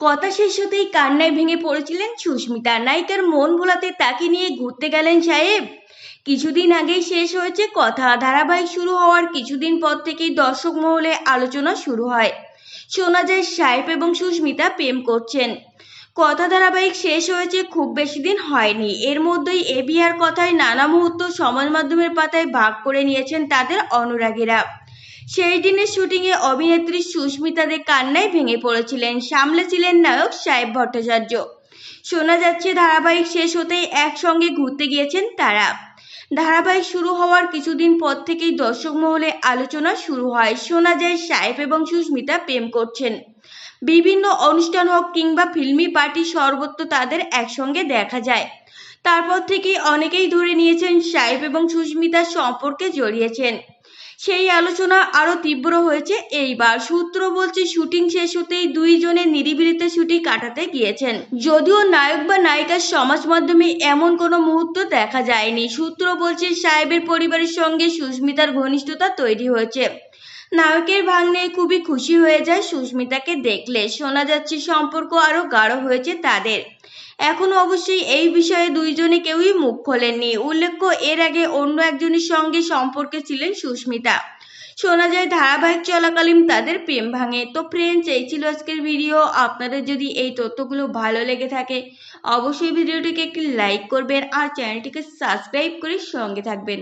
কথা শেষ হতেই কান্নায় ভেঙে পড়েছিলেন সুস্মিতা। নায়িকার মন ভোলাতে তাকে নিয়ে ঘুরতে গেলেন সাহেব। কিছুদিন আগেই শেষ হয়েছে কথা। ধারাবাহিক শুরু হওয়ার কিছুদিন পর থেকেই দর্শক মহলে আলোচনা শুরু হয়। শোনা যায়, সাহেব এবং সুস্মিতা প্রেম করছেন। কথা ধারাবাহিক শেষ হয়েছে খুব বেশি দিন হয়নি। এর মধ্যেই এ বিয়ার কথায় নানা মুহূর্ত সমাজ মাধ্যমের পাতায় ভাগ করে নিয়েছেন তাদের অনুরাগীরা। সেই দিনের শুটিংয়ে অভিনেত্রী সুস্মিতাদের কান্নায় ভেঙে পড়েছিলেন। সামলেছিলেন নায়ক সাহেব ভট্টাচার্য। শোনা যাচ্ছে ধারাবাহিক শেষ হতেই একসঙ্গে ঘুরতে গিয়েছেন তারা। ধারাবাহিক শুরু হওয়ার কিছুদিন পর থেকেই দর্শক মহলে আলোচনা শুরু হয়। শোনা যায় সাহেব এবং সুস্মিতা প্রেম করছেন। বিভিন্ন অনুষ্ঠান হোক কিংবা ফিল্মি পার্টি, সর্বত্র তাদের একসঙ্গে দেখা যায়। তারপর থেকেই অনেকেই ধরে নিয়েছেন সাহেব এবং সুস্মিতার সম্পর্কে জড়িয়েছেন। সেই আলোচনা আরও তীব্র হয়েছে এইবার। সূত্র বলছে, শুটিং শেষ হতেই দুইজনে নিরিবিলিতে ছুটি কাটাতে গিয়েছেন। যদিও নায়ক বা নায়িকার সমাজ মাধ্যমে এমন কোনো মুহূর্ত দেখা যায়নি। সূত্র বলছে, সাহেবের পরিবারের সঙ্গে সুস্মিতার ঘনিষ্ঠতা তৈরি হয়েছে। নায়কের ভাগ্নে খুবই খুশি হয়ে যায় সুস্মিতাকে দেখলে। শোনা যাচ্ছে সম্পর্ক আরও গাঢ় হয়েছে তাদের। এখন অবশ্যই এই বিষয়ে দুইজনে কেউই মুখ খোলেননি। উল্লেখ্য, এর আগে অন্য একজনের সঙ্গে সম্পর্কে ছিলেন সুস্মিতা। শোনা যায় ধারাবাহিক চলাকালীন তাদের প্রেম ভাঙে। তো ফ্রেন্ডস এই ছিল আজকের ভিডিও আপনাদের যদি এই তথ্যগুলো ভালো লেগে থাকে, অবশ্যই ভিডিওটিকে একটি লাইক করবেন আর চ্যানেলটিকে সাবস্ক্রাইব করে সঙ্গে থাকবেন।